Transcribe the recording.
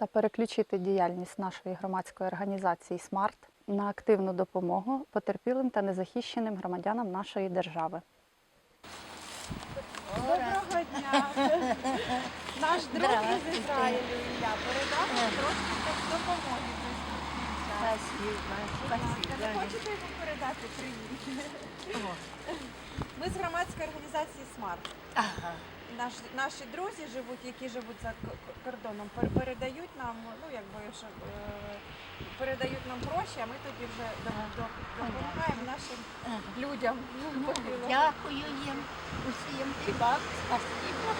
та переключити діяльність нашої громадської організації Смарт на активну допомогу потерпілим та незахищеним громадянам нашої держави. Доброго дня. Наш друг із Ізраїлю Ілля передав нам трошки допомоги. Не хочете йому передати привіт? Ми з громадської організації Смарт. Наш, наші друзі живуть, які живуть за кордоном, передають нам, ну якби щоб, е, передають нам гроші, а ми тоді вже до- до- допомагаємо нашим людям. Ну, Дякую їм усім і вам спасибо.